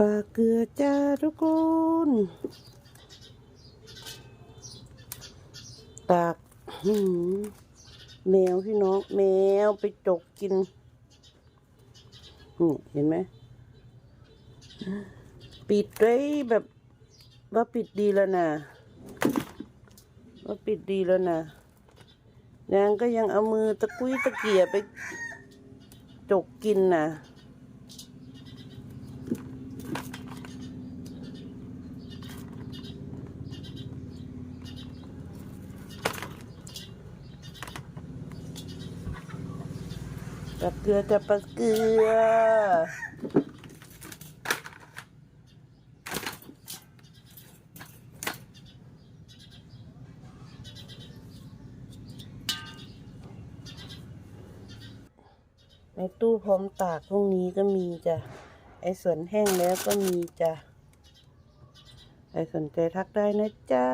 ปลาเกลือจ้าทุกคนตากแมวพี่น้องแมวไปจกกินนี่เห็นไหม ปิดไว้แบบว่าปิดดีแล้วนะว่าปิดดีแล้วนะนางก็ยังเอามือตะกุยตะเกียบไปจกกินนะป ลาเกลือจะปลาเกลือในตู้พร้อมตากพวกนี้ก็มีจ้ะ ไอ้ส่วนแห้งแล้วก็มีจ้ะ ใครสนใจทักได้นะจ๊ะ